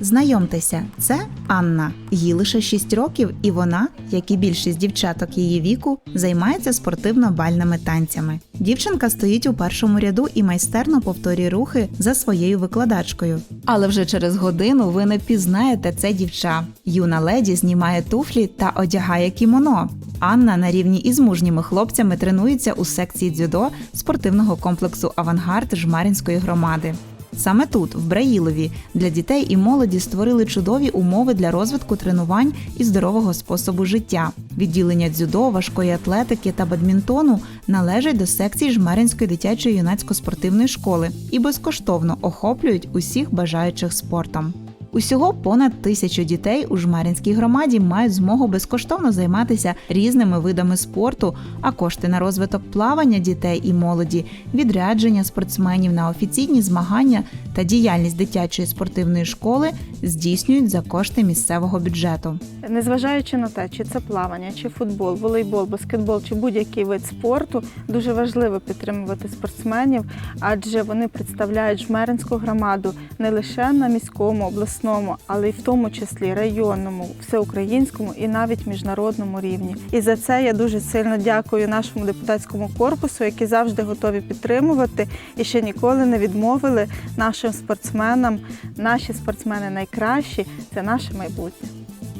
Знайомтеся, це Анна. Їй лише 6 років, і вона, як і більшість дівчаток її віку, займається спортивно-бальними танцями. Дівчинка стоїть у першому ряду і майстерно повторює рухи за своєю викладачкою. Але вже через годину ви не пізнаєте це дівча. Юна леді знімає туфлі та одягає кімоно. Анна на рівні із мужніми хлопцями тренується у секції дзюдо спортивного комплексу Авангард Жмарінської громади. Саме тут, в Браїлові, для дітей і молоді створили чудові умови для розвитку тренувань і здорового способу життя. Відділення дзюдо, важкої атлетики та бадмінтону належать до секції Жмеринської дитячої юнацько-спортивної школи і безкоштовно охоплюють усіх бажаючих спортом. Усього понад тисячу дітей у Жмеринській громаді мають змогу безкоштовно займатися різними видами спорту, а кошти на розвиток плавання дітей і молоді, відрядження спортсменів на офіційні змагання та діяльність дитячої спортивної школи здійснюють за кошти місцевого бюджету. Незважаючи на те, чи це плавання, чи футбол, волейбол, баскетбол, чи будь-який вид спорту, дуже важливо підтримувати спортсменів, адже вони представляють жмеринську громаду не лише на міському, обласному, але й в тому числі районному, всеукраїнському і навіть міжнародному рівні. І за це я дуже сильно дякую нашому депутатському корпусу, які завжди готові підтримувати і ще ніколи не відмовили нашим спортсменам. Наші спортсмени найкращі це наше майбутнє.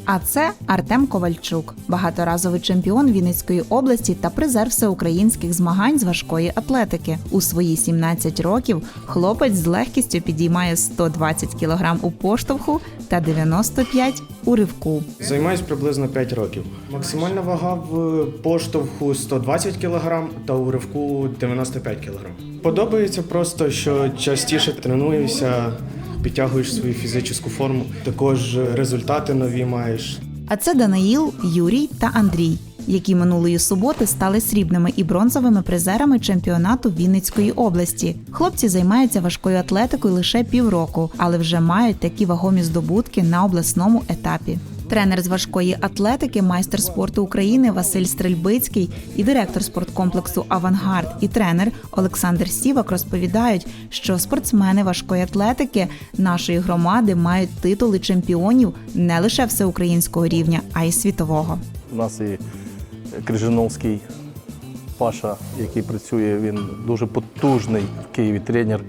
А це Артем Ковальчук, багаторазовий чемпіон Вінницької області та призер всеукраїнських змагань з важкої атлетики. У свої 17 років хлопець з легкістю підіймає 120 кг у поштовху та 95 у ривку. Займаюсь приблизно 5 років. Максимальна вага в поштовху 120 кг та у ривку 95 кг. Подобається просто, що частіше тренуєшся, підтягуєш свою фізичну форму, також результати нові маєш. А це Данаїл, Юрій та Андрій, які минулої суботи стали срібними і бронзовими призерами чемпіонату Вінницької області. Хлопці займаються важкою атлетикою лише півроку, але вже мають такі вагомі здобутки на обласному етапі. Тренер з важкої атлетики, майстер спорту України Василь Стрельбицький і директор спорткомплексу Авангард і тренер Олександр Сівак розповідають, що спортсмени важкої атлетики нашої громади мають титули чемпіонів не лише всеукраїнського рівня, а й світового. У нас і Крижановський Паша, який працює, він дуже потужний в Києві тренер.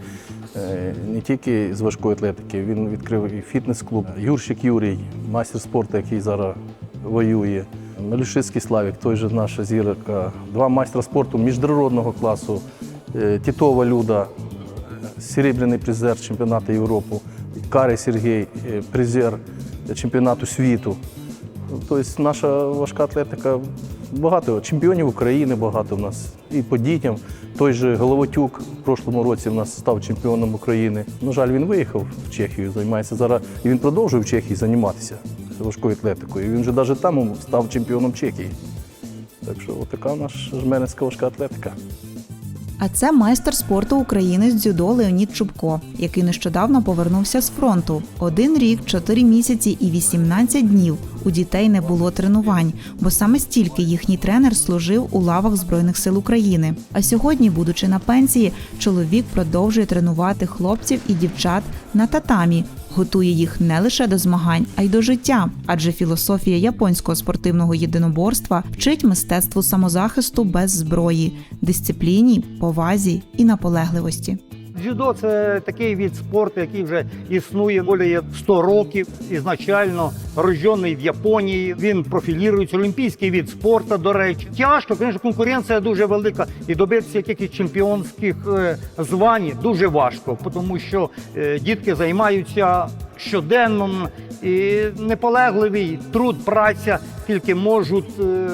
Е, Не тільки з важкої атлетики, він відкрив і фітнес-клуб. Юрчик Юрій, майстер спорту, який зараз воює. Малюшицький Славік, той же наша зірка. Два майстра спорту міжнародного класу. Е, Тітова Люда, серебряний призер чемпіонату Європи. Карий Сергій, е, призер чемпіонату світу. Тобто наша важка атлетика багато чемпіонів України багато в нас. І по дітям. Той же Головотюк в прошлому році в нас став чемпіоном України. На жаль, він виїхав в Чехію, займається зараз. І він продовжує в Чехії займатися важкою атлетикою. Він вже навіть там став чемпіоном Чехії. Так що така наша жменецька важка атлетика. А це майстер спорту України з дзюдо Леонід Чубко, який нещодавно повернувся з фронту. Один рік, чотири місяці і 18 днів у дітей не було тренувань, бо саме стільки їхній тренер служив у лавах Збройних сил України. А сьогодні, будучи на пенсії, чоловік продовжує тренувати хлопців і дівчат на татамі. Готує їх не лише до змагань, а й до життя, адже філософія японського спортивного єдиноборства вчить мистецтву самозахисту без зброї, дисципліні, повазі і наполегливості. Дзюдо це такий від спорту, який вже існує більше 100 років. Ізначально рождений в Японії. Він профілірується олімпійський від спорту. До речі, тяжко, звісно, конкуренція дуже велика, і добитися якихось чемпіонських е, звань дуже важко, тому що е, дітки займаються щоденно і неполегливий труд, праця тільки можуть. е,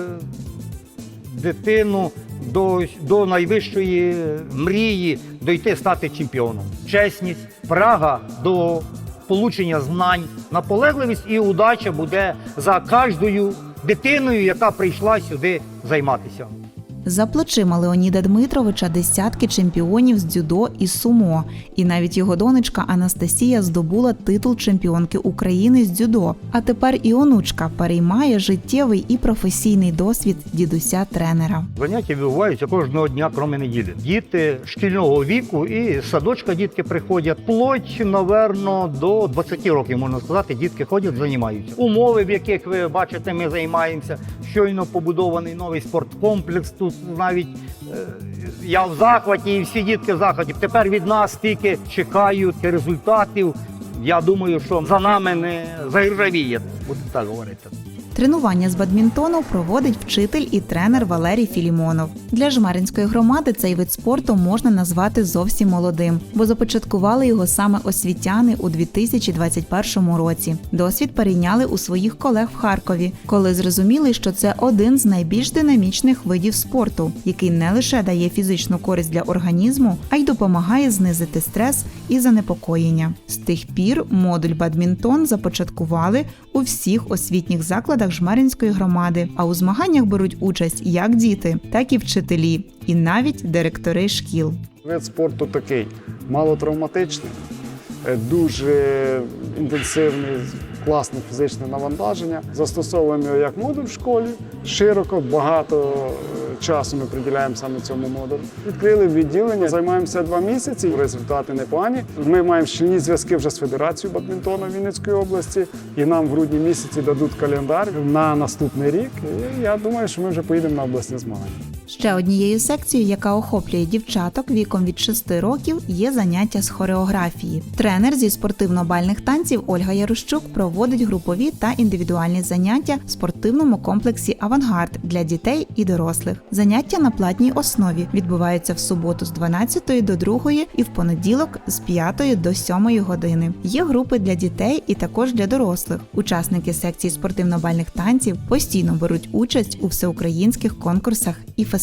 дитину до, до найвищої мрії дойти стати чемпіоном. Чесність, прага до получення знань, наполегливість і удача буде за кожною дитиною, яка прийшла сюди займатися. За плечима Леоніда Дмитровича десятки чемпіонів з дзюдо і сумо. І навіть його донечка Анастасія здобула титул чемпіонки України з дзюдо. А тепер і онучка переймає життєвий і професійний досвід дідуся тренера. Заняття відбуваються кожного дня, крім неділі. Діти шкільного віку і садочка дітки приходять. Плоть, наверно, до 20 років, можна сказати, дітки ходять, займаються. Умови, в яких ви бачите, ми займаємося. Щойно побудований новий спорткомплекс. Тут навіть е, я в захваті, і всі дітки в захваті. Тепер від нас тільки чекають результатів. Я думаю, що за нами не заіржавіє, будемо так говорити. Тренування з бадмінтону проводить вчитель і тренер Валерій Філімонов. Для жмеринської громади цей вид спорту можна назвати зовсім молодим, бо започаткували його саме освітяни у 2021 році. Досвід перейняли у своїх колег в Харкові, коли зрозуміли, що це один з найбільш динамічних видів спорту, який не лише дає фізичну користь для організму, а й допомагає знизити стрес і занепокоєння. З тих пір модуль бадмінтон започаткували у всіх освітніх закладах Жмеринської громади, а у змаганнях беруть участь як діти, так і вчителі, і навіть директори шкіл. Вид спорту такий малотравматичний, е, дуже інтенсивний, класне фізичне навантаження. Застосовуємо його як модуль в школі. Широко, багато е, часу ми приділяємо саме цьому модулю. Відкрили відділення, займаємося два місяці. Результати непогані. Ми маємо щільні зв'язки вже з Федерацією бадмінтону Вінницької області, і нам в грудні місяці дадуть календар на наступний рік. І я думаю, що ми вже поїдемо на обласні змагання. Ще однією секцією, яка охоплює дівчаток віком від 6 років, є заняття з хореографії. Тренер зі спортивно-бальних танців Ольга Ярущук проводить групові та індивідуальні заняття в спортивному комплексі Авангард для дітей і дорослих. Заняття на платній основі відбуваються в суботу з 12 до 2 і в понеділок з 5 до 7 години. Є групи для дітей і також для дорослих. Учасники секції спортивно-бальних танців постійно беруть участь у всеукраїнських конкурсах і фестивалях.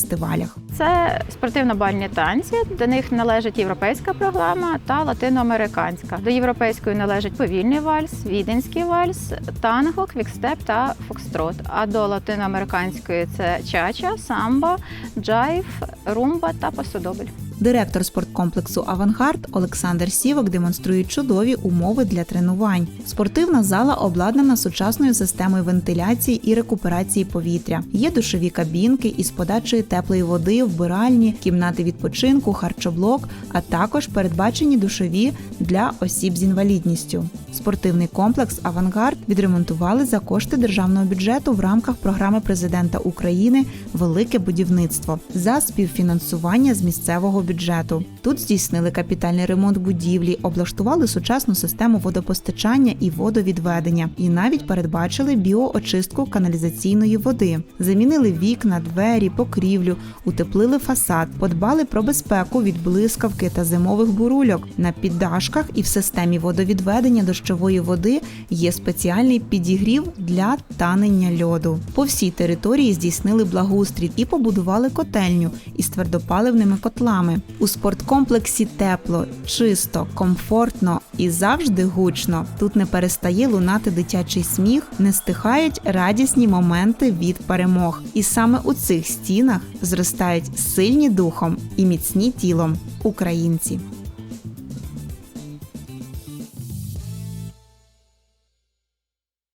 Це спортивно-бальні танці. До них належить європейська програма та латиноамериканська. До європейської належить повільний вальс, віденський вальс, танго, квікстеп та фокстрот. А до латиноамериканської це чача, самба, джайв, румба та пасодобль. Директор спорткомплексу Авангард Олександр Сівок демонструє чудові умови для тренувань. Спортивна зала обладнана сучасною системою вентиляції і рекуперації повітря. Є душові кабінки із подачею теплої води, вбиральні, кімнати відпочинку, харчоблок, а також передбачені душові для осіб з інвалідністю. Спортивний комплекс Авангард відремонтували за кошти державного бюджету в рамках програми президента України Велике будівництво за співфінансування з місцевого бюджету бюджету. Тут здійснили капітальний ремонт будівлі, облаштували сучасну систему водопостачання і водовідведення, і навіть передбачили біоочистку каналізаційної води. Замінили вікна, двері, покрівлю, утеплили фасад, подбали про безпеку від блискавки та зимових бурульок. На піддашках і в системі водовідведення дощової води є спеціальний підігрів для танення льоду. По всій території здійснили благоустрій і побудували котельню із твердопаливними котлами. У спорткомплексі тепло, чисто, комфортно і завжди гучно. Тут не перестає лунати дитячий сміх, не стихають радісні моменти від перемог. І саме у цих стінах зростають сильні духом і міцні тілом українці.